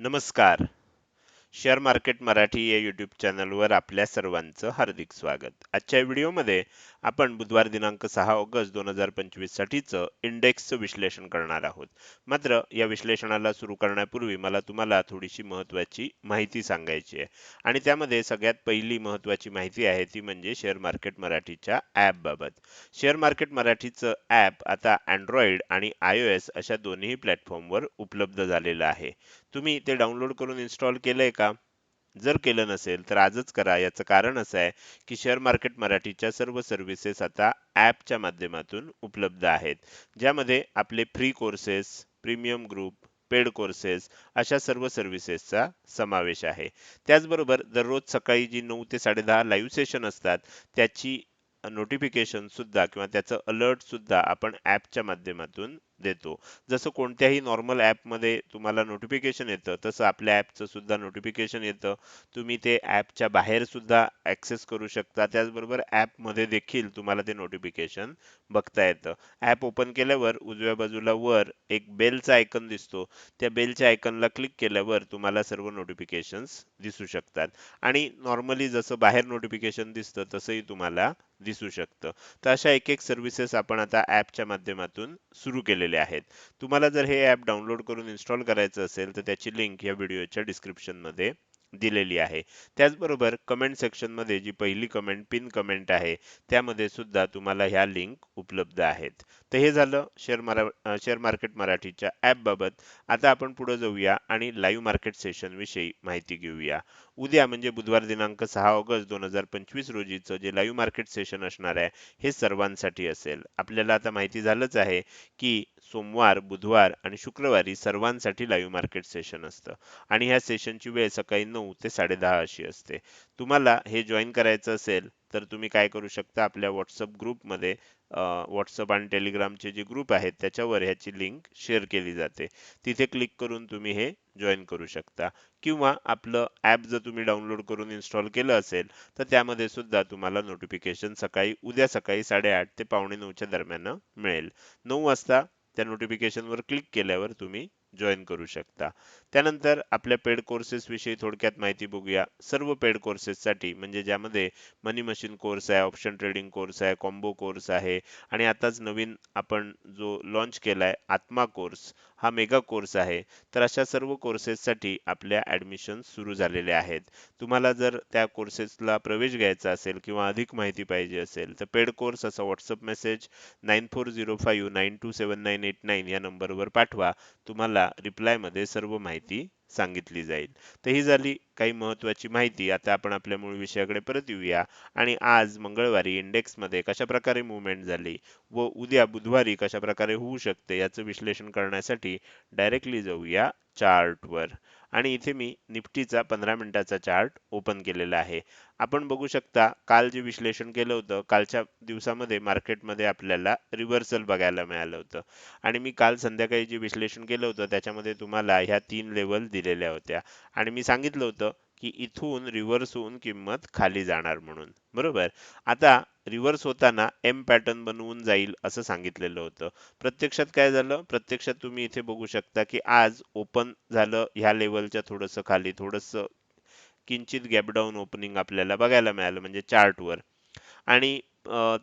नमस्कार. Share market Marathi या YouTube चॅनलवर आपल्या सर्वांचं हार्दिक स्वागत. आजच्या व्हिडिओमध्ये आपण बुधवार दिनांक सहा ऑगस्ट दोन हजार पंचवीस साठीचं इंडेक्सचं विश्लेषण करणार आहोत. मात्र या विश्लेषणाला सुरू करण्यापूर्वी मला तुम्हाला थोडीशी महत्वाची माहिती सांगायची आहे. आणि त्यामध्ये सगळ्यात पहिली महत्वाची माहिती आहे ती म्हणजे शेअर मार्केट मराठीच्या ॲप बाबत. शेअर मार्केट मराठीचं ॲप आता अँड्रॉइड आणि आय ओ एस अशा दोन्ही प्लॅटफॉर्मवर उपलब्ध झालेलं आहे. तुम्ही ते डाउनलोड करून इन्स्टॉल केलंय का? जर केलं नसेल तर आजच करा. याचं कारण असं आहे की शेअर मार्केट मराठीच्या सर्व सर्व्हिसेस आता ॲपच्या माध्यमातून उपलब्ध आहेत. ज्यामध्ये आपले free courses premium group paid courses अशा सर्व सर्व्हिसेसचा समावेश आहे. त्याचबरोबर दररोज सकाळी जी नऊ ते साडेदहा लाईव्ह सेशन असतात त्याची नोटिफिकेशन सुद्धा किंवा त्याचं अलर्ट सुद्धा आपण ॲपच्या माध्यमातून देतो. जसं कोणत्याही नॉर्मल ॲपमध्ये तुम्हाला नोटिफिकेशन येतं तसं आपल्या ॲपचं सुद्धा नोटिफिकेशन येतं. तुम्ही ते ॲपच्या बाहेर सुद्धा ॲक्सेस करू शकता. त्याचबरोबर ॲपमध्ये देखील तुम्हाला ते नोटिफिकेशन बघता येतं. ॲप ओपन केल्यावर उजव्या बाजूला वर एक बेलचा आयकन दिसतो. त्या बेलच्या आयकनला क्लिक केल्यावर तुम्हाला सर्व नोटिफिकेशन्स दिसू शकतात. आणि नॉर्मली जसं बाहेर नोटिफिकेशन दिसतं तसंही तुम्हाला दिसू शकतं. तर अशा एक एक सर्व्हिसेस आपण आता ॲपच्या माध्यमातून सुरू केलेल्या आहेत. तुम्हाला जर हे ॲप डाउनलोड करून इन्स्टॉल करायचं असेल तर त्याची लिंक या व्हिडिओच्या डिस्क्रिप्शनमध्ये दिलेली आहे. त्याचबरोबर कमेंट सेक्शनमध्ये जी पहिली कमेंट पिन कमेंट आहे त्यामध्ये सुद्धा तुम्हाला ह्या लिंक उपलब्ध आहेत. तर हे झालं शेअर मरा शेअर मार्केट मराठीच्या ॲपबाबत आता आपण पुढे जाऊया आणि लाईव्ह मार्केट सेशन विषयी माहिती घेऊया. उद्या म्हणजे बुधवार दिनांक सहा ऑगस्ट दोन हजार पंचवीस रोजीचं जे लाईव्ह मार्केट सेशन असणार आहे हे सर्वांसाठी असेल. आपल्याला आता माहिती झालंच आहे की सोमवार बुधवार आणि शुक्रवारी सर्वांसाठी लाईव्ह मार्केट सेशन असतं. आणि ह्या सेशनची वेळ सकाळी नऊ ते साडेदहा अशी असते. तुम्हाला हे जॉईन करायचं असेल तर तुम्ही काय करू शकता? आपल्या व्हॉट्सअप ग्रुपमध्ये व्हॉट्सअप आणि टेलिग्रामचे जे ग्रुप आहेत त्याच्यावर ह्याची लिंक शेअर केली जाते. तिथे क्लिक करून तुम्ही हे जॉईन करू शकता. किंवा आपलं ॲप जर तुम्ही डाउनलोड करून इन्स्टॉल केलं असेल तर त्यामध्ये सुद्धा तुम्हाला नोटिफिकेशन सकाळी उद्या सकाळी साडेआठ ते पावणे नऊच्या दरम्यान मिळेल. नऊ वाजता त्या नोटिफिकेशनवर क्लिक केल्यावर तुम्ही जॉईन करू शकता. त्यानंतर आपल्या पेड कोर्सेसविषयी थोडक्यात माहिती बघूया. सर्व पेड कोर्सेससाठी म्हणजे ज्यामध्ये मनी मशीन कोर्स आहे ऑप्शन ट्रेडिंग कोर्स आहे कॉम्बो कोर्स आहे आणि आताच नवीन आपण जो लॉन्च केला आहे आत्मा कोर्स हा मेगा कोर्स आहे. तर अशा सर्व कोर्सेससाठी आपल्या ॲडमिशन सुरू झालेले आहेत. तुम्हाला जर त्या कोर्सेसला प्रवेश घ्यायचा असेल किंवा अधिक माहिती पाहिजे असेल तर पेड कोर्स असा WhatsApp message nine four zero five nine two seven nine eight nine या नंबरवर पाठवा. तुम्हाला रिप्लायमध्ये सर्व माहिती सांगितली जाईल. तर ही झाली काही महत्वाची माहिती. आता आपण आपल्या मूळ विषयाकडे परत येऊया. आणि आज मंगळवारी इंडेक्समध्ये कशा प्रकारे मुवमेंट झाली व उद्या बुधवारी कशा प्रकारे होऊ शकते याचं विश्लेषण करण्यासाठी डायरेक्टली जाऊया चार्टवर. आणि इथे मी निफ्टीचा पंधरा मिनिटाचा चार्ट ओपन केलेला आहे. आपण बघू शकता काल जे विश्लेषण केलं होतं कालच्या दिवसामध्ये मार्केटमध्ये आपल्याला रिव्हर्सल बघायला मिळालं होतं. आणि मी काल संध्याकाळी जे विश्लेषण केलं होतं त्याच्यामध्ये तुम्हाला ह्या तीन लेवल दिलेल्या होत्या. आणि मी सांगितलं होतं की इथून रिव्हर्स होऊन किंमत खाली जाणार म्हणून. बरोबर? आता रिव्हर्स होताना एम पॅटर्न बनवून जाईल असं सांगितलेलं होतं. प्रत्यक्षात काय झालं? प्रत्यक्षात तुम्ही इथे बघू शकता की आज ओपन झालं. ह्या लेवलच्या थोडंसं खाली थोडंसं किंचित गॅपडाऊन ओपनिंग आपल्याला बघायला मिळालं म्हणजे चार्टवर आणि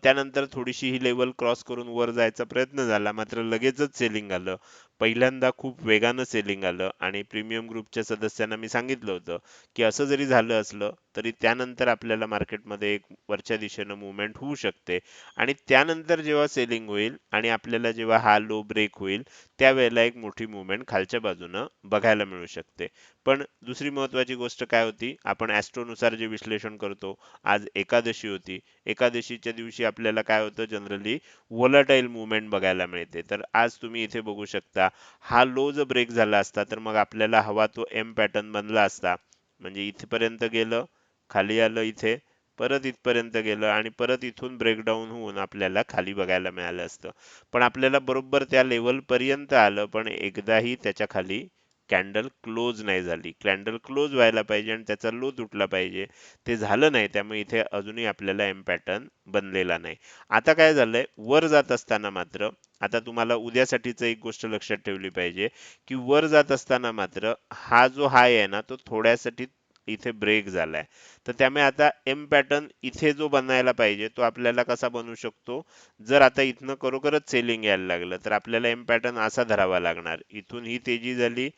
त्यानंतर थोडीशी ही लेवल क्रॉस करून वर जायचा प्रयत्न झाला. मात्र लगेचच सेलिंग आलं. पहिल्यांदा खूप वेगानं सेलिंग आलं आणि प्रीमियम ग्रुपच्या सदस्यांना मी सांगितलं होतं की असं जरी झालं असलं तरी त्यानंतर आपल्याला मार्केटमध्ये एक वरच्या दिशेनं मुवमेंट होऊ शकते. आणि त्यानंतर जेव्हा सेलिंग होईल आणि आपल्याला जेव्हा हा लो ब्रेक होईल त्यावेळेला एक मोठी मुवमेंट खालच्या बाजूनं बघायला मिळू शकते. पण दुसरी महत्वाची गोष्ट काय होती? आपण ॲस्ट्रोनुसार जे विश्लेषण करतो आज एकादशी होती. एकादशीच्या दिवशी आपल्याला काय होतं? जनरली वोलाटाईल मुवमेंट बघायला मिळते. तर आज तुम्ही इथे बघू शकता हा लो जर ब्रेक झाला असता तर मग आपल्याला हवा तो एम पॅटर्न बनला असता. म्हणजे इथपर्यंत गेलं खाली आलं इथे परत इथपर्यंत गेलं आणि परत इथून ब्रेकडाऊन होऊन आपल्याला खाली बघायला मिळालं असतं. पण आपल्याला बरोबर त्या लेवल पर्यंत आलं पण एकदाही त्याच्याखाली कॅन्डल क्लोज नाही झाली. कॅन्डल क्लोज व्हायला पाहिजे आणि त्याचा लो तुटला पाहिजे. ते झालं नाही त्यामुळे इथे अजूनही आपल्याला एम पॅटर्न बनलेला नाही. आता काय झालंय? वर जात असताना मात्र आता तुम्हाला उद्यासाठीच एक गोष्ट लक्षात ठेवली पाहिजे की वर जात असताना मात्र हा जो हाय आहे ना तो थोड्यासाठी इथे ब्रेक झालाय. तर त्यामुळे आता एम पॅटर्न इथे जो बनायला पाहिजे तो आपल्याला कसा बनवू शकतो? जर आता इथनं खरोखरच सेलिंग यायला लागलं तर आपल्याला एम पॅटर्न असा धरावा लागणार. इथून ही तेजी झाली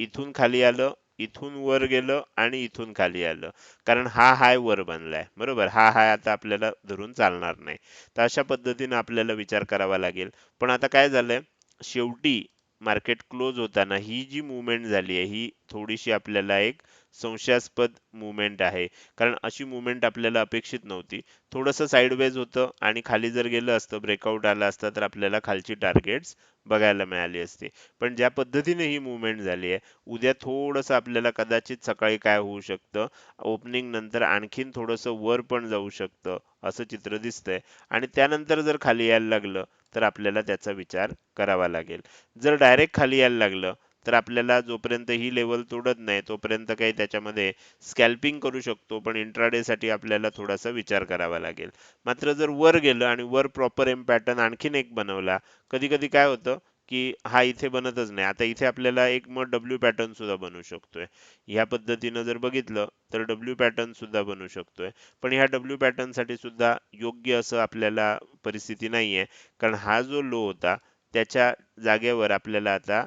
इथून खाली आलं इथून वर गेलं आणि इथून खाली आलं. कारण हा हाय वर बनलाय बरोबर? हा हाय आता आपल्याला धरून चालणार नाही. तर अशा पद्धतीने आपल्याला विचार करावा लागेल. पण आता काय झालंय? शेवटी मार्केट क्लोज होताना ही जी मुवमेंट झाली आहे ही थोडीशी आपल्याला एक संशयास्पद मुवमेंट आहे. कारण अशी मुवमेंट आपल्याला अपेक्षित नव्हती. थोडंसं साईडवेज होतं आणि खाली जर गेलं असतं ब्रेकआउट आला असता तर आपल्याला खालची टार्गेट्स बघायला मिळाली असती. पण ज्या पद्धतीने ही मुवमेंट झाली आहे उद्या थोडंसं आपल्याला कदाचित सकाळी काय होऊ शकतं ओपनिंग नंतर आणखीन थोडंसं वर पण जाऊ शकतं असं चित्र दिसतंय. आणि त्यानंतर जर खाली यायला लागलं तर आपल्याला त्याचा विचार करावा लागेल. जर डायरेक्ट खाली यायला लागलं तर आपल्याला जोपर्यंत ही लेवल तोडत नाही तोपर्यंत काही त्याच्यामध्ये स्कॅल्पिंग करू शकतो. पण इंट्राडेसाठी आपल्याला थोडासा विचार करावा लागेल. मात्र जर वर गेलं आणि वर प्रॉपर एम पॅटर्न आणखीन एक बनवला कधी कधी काय होतं की हा इथे बनतच नाही. आता इथे आपल्याला एक मग डब्ल्यू पॅटर्न सुद्धा बनवू शकतोय. ह्या पद्धतीनं जर बघितलं तर डब्ल्यू पॅटर्न सुद्धा बनवू शकतोय. पण ह्या डब्ल्यू पॅटर्नसाठी सुद्धा योग्य असं आपल्याला परिस्थिती नाहीये. कारण हा जो लो होता त्याच्या जागेवर आपल्याला आता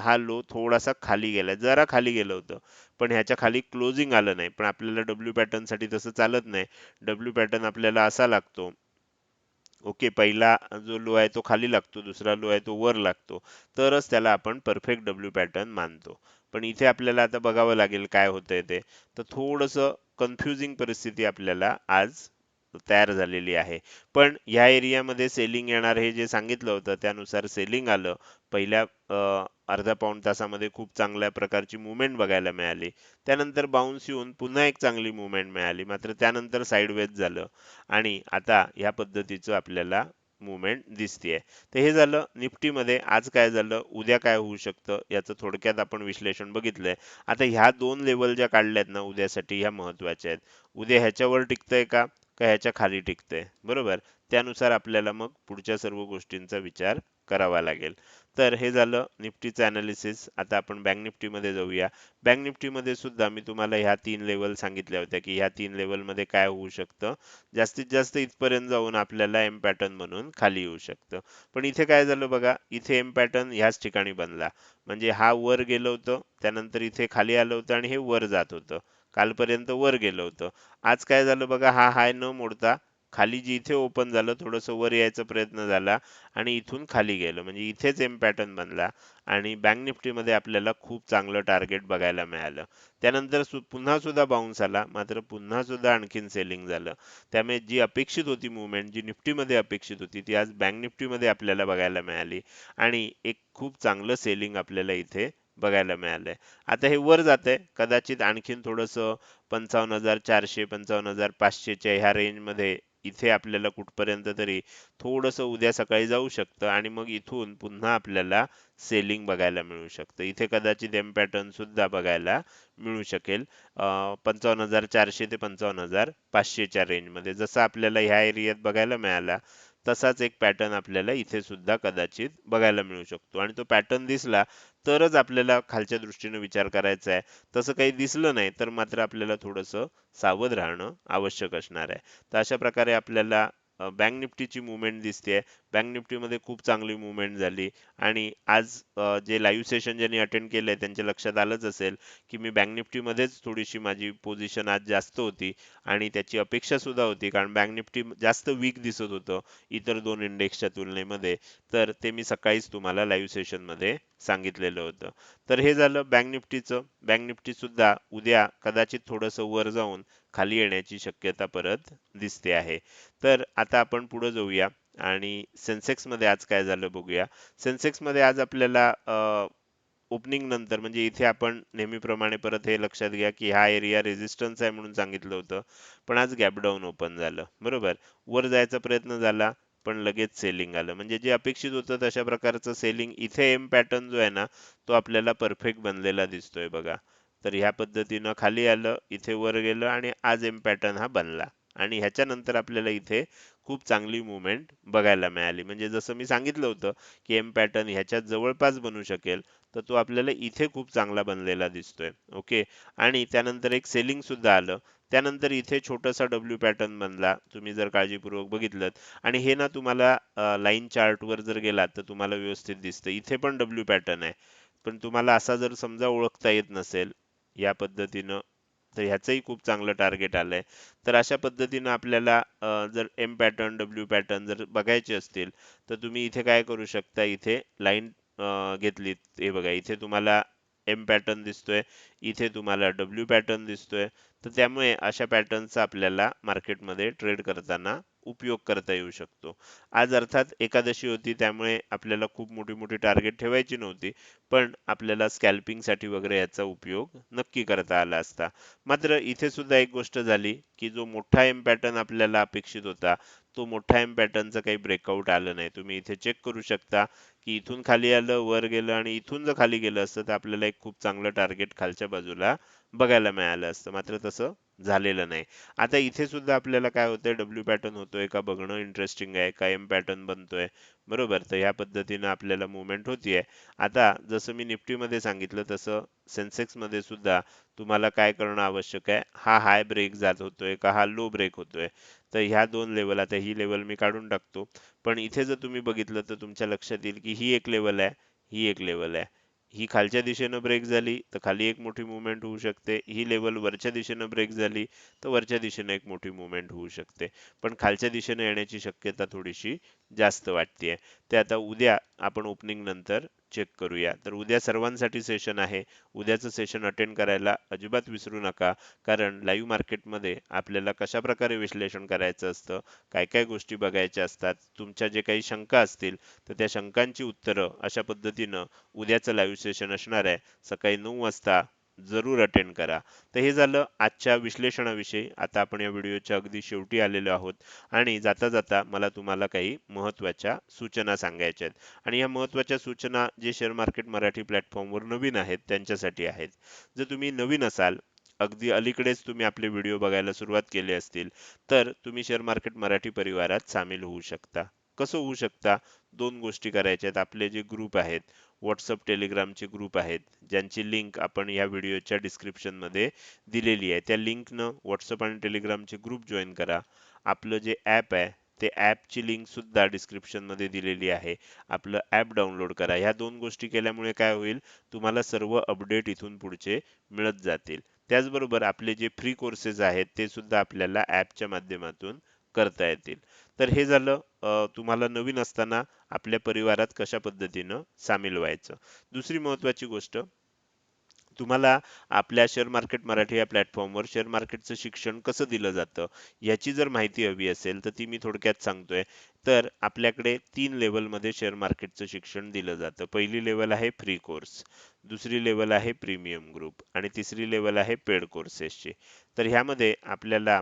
हा लो थोडासा खाली गेला जरा खाली गेलं होतं. पण ह्याच्या खाली क्लोजिंग आलं नाही. पण आपल्याला डब्ल्यू पॅटर्नसाठी तसं चालत नाही. डब्ल्यू पॅटर्न आपल्याला असा लागतो. ओके पहिला जो लो आहे तो खाली लागतो दुसरा लो आहे तो वर लागतो. तरच त्याला आपण परफेक्ट डब्ल्यू पॅटर्न मानतो. पण इथे आपल्याला आता बघावं लागेल काय होतंय ते. तर थोडंसं कन्फ्युजिंग परिस्थिती आपल्याला आज तयार झालेली आहे. पण ह्या एरियामध्ये सेलिंग येणार हे जे सांगितलं होतं त्यानुसार सेलिंग आलं. पहिल्या अर्धा पाऊण तासामध्ये खूप चांगल्या प्रकारची मुवमेंट बघायला मिळाली. त्यानंतर बाउन्स येऊन पुन्हा एक चांगली मुवमेंट मिळाली. मात्र त्यानंतर साईडवेज झालं. आणि आता ह्या पद्धतीचं आपल्याला मुवमेंट दिसतेय. तर हे झालं निफ्टीमध्ये. आज काय झालं? उद्या काय होऊ शकतं? याचं थोडक्यात आपण विश्लेषण बघितलंय. आता ह्या दोन लेवल ज्या काढल्यात ना उद्यासाठी ह्या महत्त्वाच्या आहेत. उद्या ह्याच्यावर टिकतंय का? का ह्याच्या खाली टिकतंय बरोबर? त्यानुसार आपल्याला मग पुढच्या सर्व गोष्टींचा विचार करावा लागेल. तर हे झालं निफ्टीचं अनालिसिस आता आपण बँक निफ्टीमध्ये जाऊया. बँक निफ्टीमध्ये सुद्धा मी तुम्हाला ह्या तीन लेवल सांगितल्या होत्या की ह्या तीन लेवलमध्ये काय होऊ शकतं? जास्तीत जास्त इथपर्यंत जाऊन आपल्याला एम पॅटर्न म्हणून खाली येऊ शकतं. पण इथे काय झालं बघा इथे एम पॅटर्न ह्याच ठिकाणी बनला. म्हणजे हा वर गेलं होतं त्यानंतर इथे खाली आलं होतं आणि हे वर जात होतं. कालपर्यंत वर गेलं होतं. आज काय झालं बघा हा हाय न मोडता खाली जी इथे ओपन झालं थोडंसं वर यायचा प्रयत्न झाला आणि इथून खाली गेलं. म्हणजे इथेच एम पॅटर्न बनला आणि बँक निफ्टीमध्ये आपल्याला खूप चांगलं टार्गेट बघायला मिळालं. त्यानंतर सु पुन्हा सुद्धा बाउन्स आला मात्र पुन्हा सुद्धा आणखीन सेलिंग झालं. त्यामुळे जी अपेक्षित होती मुवमेंट जी निफ्टीमध्ये अपेक्षित होती ती आज बँक निफ्टीमध्ये आपल्याला बघायला मिळाली आणि एक खूप चांगलं सेलिंग आपल्याला इथे बघायला मिळालंय. आता हे वर जाते कदाचित आणखीन थोडंसं पंचावन्न हजार चारशे पंचावन्न हजार पाचशेच्या ह्या रेंजमध्ये इथे आपल्याला कुठपर्यंत तरी थोडंसं उद्या सकाळी जाऊ शकतं आणि मग इथून पुन्हा आपल्याला सेलिंग बघायला मिळू शकतं. इथे कदाचित एम पॅटर्न सुद्धा बघायला मिळू शकेल. पंचावन्न हजार चारशे ते पंचावन्न हजार पाचशेच्या रेंजमध्ये. जसं आपल्याला ह्या एरियात बघायला मिळाला तसाच एक पॅटर्न आपल्याला इथे सुद्धा कदाचित बघायला मिळू शकतो. आणि तो पॅटर्न दिसला तरच आपल्याला खालच्या दृष्टीने विचार करायचा आहे. तसं काही दिसलं नाही तर मात्र आपल्याला थोडंसं सावध राहणं आवश्यक असणार आहे. तर अशा प्रकारे आपल्याला बँक निफ्टीची मुवमेंट दिसते बँक निफ्टीमध्ये खूप चांगली मुवमेंट झाली आणि आज जे लाईव्ह सेशन ज्यांनी अटेंड केलंय त्यांच्या लक्षात आलंच असेल की मी बँक निफ्टीमध्येच थोडीशी माझी पोझिशन आज जास्त होती आणि त्याची अपेक्षा सुद्धा होती कारण बँक निफ्टी जास्त वीक दिसत होतं इतर दोन इंडेक्सच्या तुलनेमध्ये. तर ते मी सकाळीच तुम्हाला लाईव्ह सेशनमध्ये सांगितलेलं होतं. तर हे झालं बँक निफ्टीचं. बँक निफ्टी सुद्धा उद्या कदाचित थोडंसं वर जाऊन खाली येण्याची शक्यता परत दिसते आहे. तर आता आपण पुढे जाऊया आणि सेन्सेक्समध्ये आज काय झालं बघूया. सेन्सेक्समध्ये आज आपल्याला ओपनिंग नंतर म्हणजे इथे आपण नेहमीप्रमाणे परत हे लक्षात घ्या की हा एरिया रेजिस्टन्स आहे म्हणून सांगितलं होतं. पण आज गॅप डाऊन ओपन झालं. बरोबर? वर जायचा प्रयत्न झाला. पण लगेच सेलिंग आलं. म्हणजे जे अपेक्षित होतं तशा प्रकारचं सेलिंग इथे एम पॅटर्न जो आहे ना तो आपल्याला परफेक्ट बनलेला दिसतोय बघा. तर ह्या पद्धतीनं खाली आलं इथे वर गेलं आणि आज एम पॅटर्न हा बनला. आणि ह्याच्यानंतर आपल्याला इथे खूप चांगली मुवमेंट बघायला मिळाली. म्हणजे जसं मी सांगितलं होतं की एम पॅटर्न ह्याच्यात जवळपास बनू शकेल तर तो आपल्याला इथे खूप चांगला बनलेला दिसतोय. ओके आणि त्यानंतर एक सेलिंग सुद्धा आलं. त्यानंतर इथे छोटासा डब्ल्यू पॅटर्न बनला. तुम्ही जर काळजीपूर्वक बघितलं आणि हे ना तुम्हाला लाईन चार्टवर जर गेलात तर तुम्हाला व्यवस्थित दिसतं. इथे पण डब्ल्यू पॅटर्न आहे. पण तुम्हाला असा जर समजा ओळखता येत नसेल या पद्धतीनं तर ह्याचंही खूप चांगलं टार्गेट आलंय. तर अशा पद्धतीनं आपल्याला जर एम पॅटर्न डब्ल्यू पॅटर्न जर बघायचे असतील तर तुम्ही इथे काय करू शकता? इथे लाईन घेतली हे बघा इथे तुम्हाला एम पॅटर्न दिसतोय. इथे तुम्हाला डब्ल्यू पॅटर्न दिसतोय. तर त्यामुळे अशा पॅटर्नचा आपल्याला मार्केटमध्ये ट्रेड करताना उपयोग करता येऊ शकतो. आज अर्थात एकादशी होती त्यामुळे आपल्याला खूप मोठी मोठी टार्गेट ठेवायची नव्हती. पण आपल्याला स्कॅल्पिंगसाठी वगैरे याचा उपयोग नक्की करता आला असता. मात्र इथे सुद्धा एक गोष्ट झाली की जो मोठा एम पॅटर्न आपल्याला अपेक्षित होता तो मोठा एम पॅटर्नचं काही ब्रेकआउट आलं नाही. तुम्ही इथे चेक करू शकता की इथून खाली आलं वर गेलं आणि इथून जर खाली गेलं असतं तर आपल्याला एक खूप चांगलं टार्गेट खालच्या बाजूला बघायला मिळालं असतं. मात्र तसं झालेलं नाही. आता इथे सुद्धा आपल्याला काय होतंय? डब्ल्यू पॅटर्न होतोय का बघणं इंटरेस्टिंग आहे का? एम पॅटर्न बनतोय. बरोबर. तर ह्या पद्धतीनं आपल्याला मुवमेंट होतीये. आता जसं मी निफ्टीमध्ये सांगितलं तसं सेन्सेक्समध्ये सुद्धा तुम्हाला काय करणं आवश्यक आहे? हा हाय ब्रेक जात होतोय का? हा लो ब्रेक होतोय. तर ह्या दोन लेवल आता ही लेवल मी काढून टाकतो. पण इथे जर तुम्ही बघितलं तर तुमच्या लक्षात येईल की ही एक लेवल आहे ही एक लेवल आहे. ही खालच्या दिशेनं ब्रेक झाली तर खाली एक मोठी मुवमेंट होऊ शकते. ही लेवल वरच्या दिशेनं ब्रेक झाली तर वरच्या दिशेनं एक मोठी मुवमेंट होऊ शकते. पण खालच्या दिशेनं येण्याची शक्यता थोडीशी जास्त वाटते ते आता उद्या आपण ओपनिंग नंतर चेक करूया. तर उद्या सर्वांसाठी सेशन आहे. उद्याचं सेशन अटेंड करायला अजिबात विसरू नका कारण लाईव्ह मार्केटमध्ये आपल्याला कशा प्रकारे विश्लेषण करायचं असतं काय काय गोष्टी बघायच्या असतात तुमच्या जे काही शंका असतील तर त्या शंकांची उत्तरं अशा पद्धतीनं उद्याचं लाईव्ह सेशन असणार आहे. सकाळी नऊ वाजता जरूर अटेंड करा. तर हे झालं आजच्या विश्लेषणाविषयी. आता आपण या व्हिडिओच्या अगदी शेवटी आलेलो आहोत. आणि जाता जाता मला तुम्हाला काही महत्त्वाच्या सूचना सांगायच्या आहेत. आणि या महत्त्वाच्या सूचना जे शेअर मार्केट मराठी प्लॅटफॉर्मवर नवीन आहेत त्यांच्यासाठी आहेत. जर तुम्ही नवीन असाल अगदी अलीकडेच तुम्ही आपले व्हिडिओ बघायला सुरुवात केली असतील तर तुम्ही शेअर मार्केट मराठी परिवारात सामील होऊ शकता. कसं होऊ शकता? दोन गोष्टी करायच्या आहेत. आपले जे ग्रुप आहेत व्हॉट्सअप टेलिग्रामचे ग्रुप आहेत ज्यांची लिंक आपण या व्हिडिओच्या डिस्क्रिप्शनमध्ये दिलेली आहे. त्या लिंकनं व्हॉट्सअप आणि टेलिग्रामचे ग्रुप जॉईन करा. आपलं जे ॲप आहे ते ॲपची लिंक सुद्धा दिलेली आहे. आपलं ॲप डाउनलोड करा. ह्या दोन गोष्टी केल्यामुळे काय होईल? तुम्हाला सर्व अपडेट इथून पुढचे मिळत जातील. त्याचबरोबर आपले जे फ्री कोर्सेस आहेत ते सुद्धा आपल्याला ॲपच्या माध्यमातून करता येतील. तर हे झालं. तुम्हाला नवीन असताना आपल्या परिवारात कशा पद्धतीनं सामील व्हायचं? दुसरी महत्वाची गोष्ट तुम्हाला आपल्या शेअर मार्केट मराठी या प्लॅटफॉर्मवर शेअर मार्केटचं शिक्षण कसं दिलं जातं याची जर माहिती हवी असेल तर ती मी थोडक्यात सांगतोय. तर आपल्याकडे तीन लेवलमध्ये शेअर मार्केटचं शिक्षण दिलं जातं. पहिली लेवल आहे फ्री कोर्स दुसरी लेवल आहे प्रीमियम ग्रुप आणि तिसरी लेवल आहे पेड कोर्सेसची तर ह्यामध्ये आपल्याला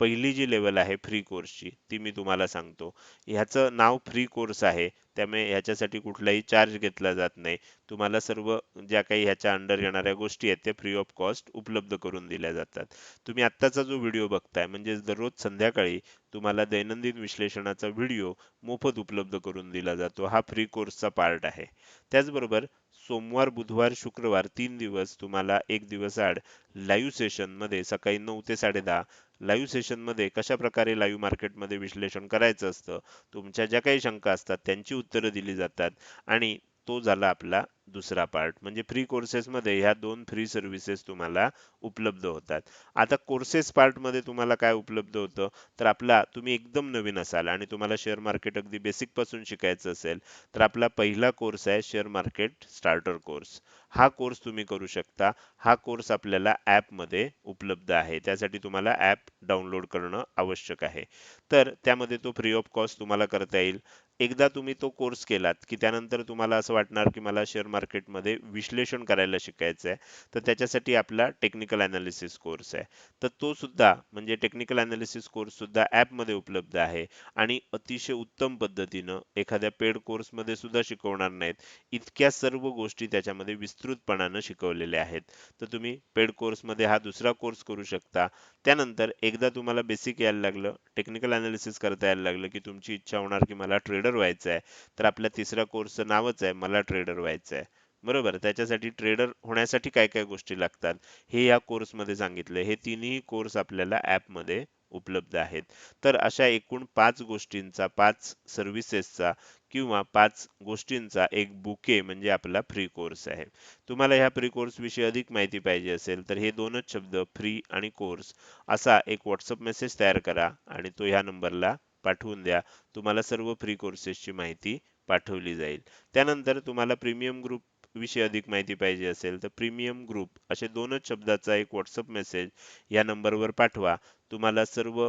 पहिली जी लेवल आहे फ्री कोर्सची ती मी तुम्हाला सांगतो. ह्याचं नाव फ्री कोर्स आहे. त्यामुळे ह्याच्यासाठी कुठलाही चार्ज घेतला जात नाही. तुम्हाला सर्व ज्या काही ह्याच्या अंडर येणाऱ्या गोष्टी आहेत त्या फ्री ऑफ कॉस्ट उपलब्ध करून दिल्या जातात. तुम्ही आत्ताचा जो व्हिडिओ बघताय म्हणजे दररोज संध्याकाळी तुम्हाला दैनंदिन विश्लेषणाचा व्हिडिओ मोफत उपलब्ध करून दिला जातो. हा फ्री कोर्सचा पार्ट आहे. त्याचबरोबर सोमवार बुधवार शुक्रवार तीन दिवस तुम्हाला एक दिवस आड लाईव्ह सेशनमध्ये सकाळी नऊ ते साडे दहा. लाईव्ह सेशनमध्ये कशा प्रकारे लाईव्ह मार्केटमध्ये विश्लेषण करायचं असतं तुमच्या ज्या काही शंका असतात त्यांची उत्तरं दिली जातात आणि तो झाला आपला दुसरा पार्ट म्हणजे फ्री कोर्सेस मध्ये ह्या दोन फ्री सर्व्हिसेस तुम्हाला उपलब्ध होतात. आता कोर्सेस पार्टमध्ये तुम्हाला काय उपलब्ध होतं? तर आपला तुम्ही एकदम नवीन असाल आणि तुम्हाला शेअर मार्केट अगदी बेसिकपासून शिकायचं असेल तर आपला पहिला कोर्स आहे शेअर मार्केट स्टार्टर कोर्स हा कोर्स तुम्ही करू शकता. हा कोर्स आपल्याला ऍपमध्ये उपलब्ध आहे. त्यासाठी तुम्हाला ऍप डाउनलोड करणं आवश्यक आहे. तर त्यामध्ये तो फ्री ऑफ कॉस्ट तुम्हाला करता येईल. एकदा तुम्ही तो कोर्स केलात की त्यानंतर तुम्हाला असं वाटणार की मला शेअर मार्केटमध्ये विश्लेषण करायला शिकायचं आहे तर त्याच्यासाठी आपला टेक्निकल अनालिसिस कोर्स आहे. तर तो सुद्धा म्हणजे टेक्निकल अनालिसिस कोर्स सुद्धा ॲपमध्ये उपलब्ध आहे. आणि अतिशय उत्तम पद्धतीनं एखाद्या पेड कोर्समध्ये सुद्धा शिकवणार नाहीत. इतक्या सर्व गोष्टी त्याच्यामध्ये विस्तृतपणानं शिकवलेल्या आहेत. तर तुम्ही पेड कोर्समध्ये हा दुसरा कोर्स करू शकता. त्यानंतर एकदा तुम्हाला बेसिक यायला लागलं टेक्निकल अनालिसिस करता यायला लागलं की तुमची इच्छा होणार की मला ट्रेडर व्हायचं आहे तर आपल्या तिसऱ्या कोर्सचं नावच आहे मला ट्रेडर व्हायचं आहे बरोबर. त्याच्यासाठी ट्रेडर होण्यासाठी काय काय गोष्टी लागतात? हे या कोर्समध्ये सांगितलं. हे तिन्ही कोर्स आपल्याला ॲपमध्ये उपलब्ध आहेत. तर अशा एकूण पाच गोष्टींचा पाच सर्व्हिसेसचा किंवा पाच गोष्टींचा एक बुके म्हणजे आपला फ्री कोर्स आहे. तुम्हाला ह्या फ्री कोर्सविषयी अधिक माहिती पाहिजे असेल तर हे दोनच शब्द फ्री आणि कोर्स असा एक व्हॉट्सअप मेसेज तयार करा आणि तो ह्या नंबरला पाठवून द्या. तुम्हाला सर्व फ्री कोर्सेसची माहिती पाठवली जाईल. त्यानंतर तुम्हाला प्रीमियम ग्रुप विषयी अधिक माहिती पाहिजे असेल तर प्रीमियम ग्रुप असे दोनच शब्दाचा एक व्हॉट्सअप मेसेज या नंबरवर पाठवा. तुम्हाला सर्व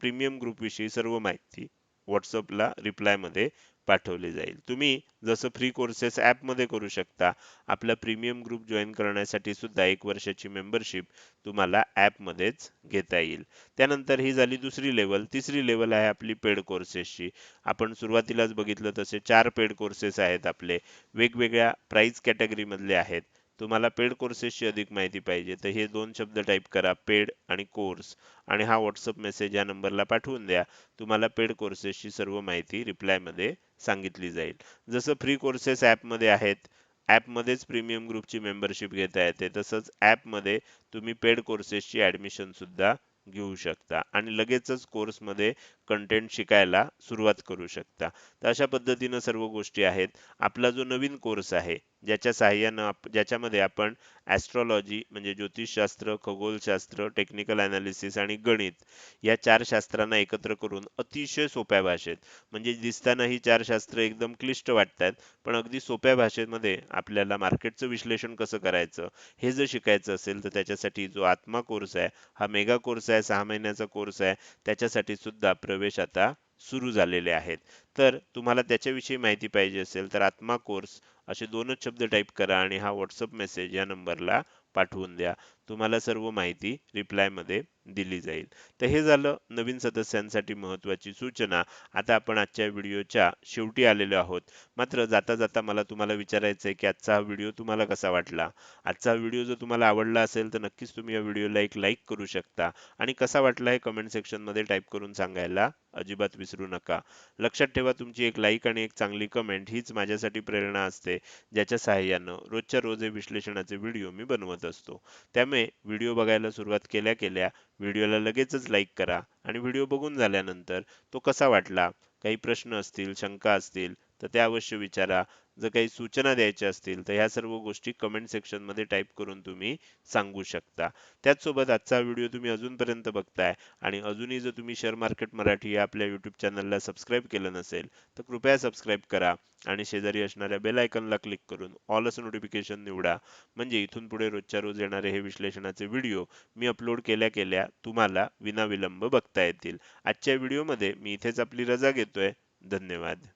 प्रीमियम ग्रुप विषयी सर्व माहिती व्हॉट्सअपला रिप्लायमध्ये पाठवली जाईल. तुम्ही जसं फ्री कोर्सेस ॲपमध्ये करू शकता आपला प्रीमियम ग्रुप जॉईन करण्यासाठी सुद्धा एक वर्षाची मेंबरशिप तुम्हाला ॲपमध्येच घेता येईल. त्यानंतर ही झाली दुसरी लेवल तिसरी लेवल आहे आपली पेड कोर्सेसची आपण सुरुवातीलाच बघितलं तसे चार पेड कोर्सेस आहेत आपले. वेगवेगळ्या प्राइस कॅटेगरीमधले आहेत. तुम्हाला पेड कोर्सेसची अधिक माहिती पाहिजे. तर हे दोन शब्द टाईप करा पेड आणि कोर्स आणि हा व्हॉट्सअप मेसेज या नंबरला पाठवून द्या. तुम्हाला पेड कोर्सेसची सर्व माहिती रिप्लायमध्ये सांगितली जाईल. जसं फ्री कोर्सेस ॲपमध्ये आहेत ॲपमध्येच प्रीमियम ग्रुपची मेंबरशिप घेता येते. तसंच ॲपमध्ये तुम्ही पेड कोर्सेसची ॲडमिशनसुद्धा घेऊ शकता. आणि लगेचच कोर्समध्ये कंटेंट शिकायला सुरुवात करू शकता. तर अशा पद्धतीनं सर्व गोष्टी आहेत. आपला जो नवीन कोर्स आहे ज्याच्या सहाय्यानं ज्याच्यामध्ये आपण ॲस्ट्रॉलॉजी म्हणजे ज्योतिषशास्त्र खगोलशास्त्र टेक्निकल ॲनालिसिस आणि गणित या चार शास्त्रांना एकत्र करून अतिशय सोप्या भाषेत म्हणजे दिसताना ही चार शास्त्र एकदम क्लिष्ट वाटतात पण अगदी सोप्या भाषेमध्ये आपल्याला मार्केटचं विश्लेषण कसं करायचं हे जर शिकायचं असेल तर त्याच्यासाठी जो आत्मा कोर्स आहे हा मेगा कोर्स आहे सहा महिन्याचा कोर्स आहे त्याच्यासाठी सुद्धा प्रवेश आता सुरू झालेले आहेत. तर तुम्हाला त्याच्याविषयी माहिती पाहिजे असेल तर आत्मा कोर्स असे दोनच शब्द टाईप करा आणि हा व्हॉट्सअप मेसेज या नंबरला पाठवून द्या. तुम्हाला सर्व माहिती रिप्लायमध्ये दिली जाईल. तर हे झालं नवीन सदस्यांसाठी महत्वाची सूचना. आता आपण आजच्या व्हिडिओच्या शेवटी आलेलो आहोत. मात्र जाता जाता मला तुम्हाला विचारायचं आहे की आजचा हा व्हिडिओ तुम्हाला कसा वाटला? आजचा व्हिडिओ जर तुम्हाला आवडला असेल तर नक्कीच तुम्ही या व्हिडिओला एक लाईक करू शकता. आणि कसा वाटला हे कमेंट सेक्शनमध्ये टाईप करून सांगायला अजिबात विसरू नका. लक्षात ठेवा तुमची एक लाईक आणि एक चांगली कमेंट हीच माझ्यासाठी प्रेरणा असते. ज्याच्या सहाय्यानं रोजच्या रोज हे विश्लेषणाचे व्हिडिओ मी बनवत असतो. त्यामुळे व्हिडिओ बघायला सुरुवात केल्या केल्या व्हिडिओला लगेचच लाईक करा आणि व्हिडिओ बघून झाल्यानंतर तो कसा वाटला? काही प्रश्न असतील शंका असतील तर त्या अवश्य विचारा. जर काही सूचना द्यायच्या असतील तर ह्या सर्व गोष्टी कमेंट सेक्शनमध्ये टाईप करून तुम्ही सांगू शकता. त्याचसोबत आजचा व्हिडिओ तुम्ही अजूनपर्यंत बघताय आणि अजूनही जर तुम्ही शेअर मार्केट मराठी या आपल्या यूट्यूब चॅनलला सबस्क्राईब केलं नसेल तर कृपया सबस्क्राईब करा आणि शेजारी असणाऱ्या बेल आयकनला क्लिक करून ऑल असं नोटिफिकेशन निवडा. म्हणजे इथून पुढे रोजच्या रोज येणारे हे विश्लेषणाचे व्हिडिओ मी अपलोड केल्या केल्या तुम्हाला विनाविलंब बघता येतील. आजच्या व्हिडिओमध्ये मी इथेच आपली रजा घेतोय. धन्यवाद.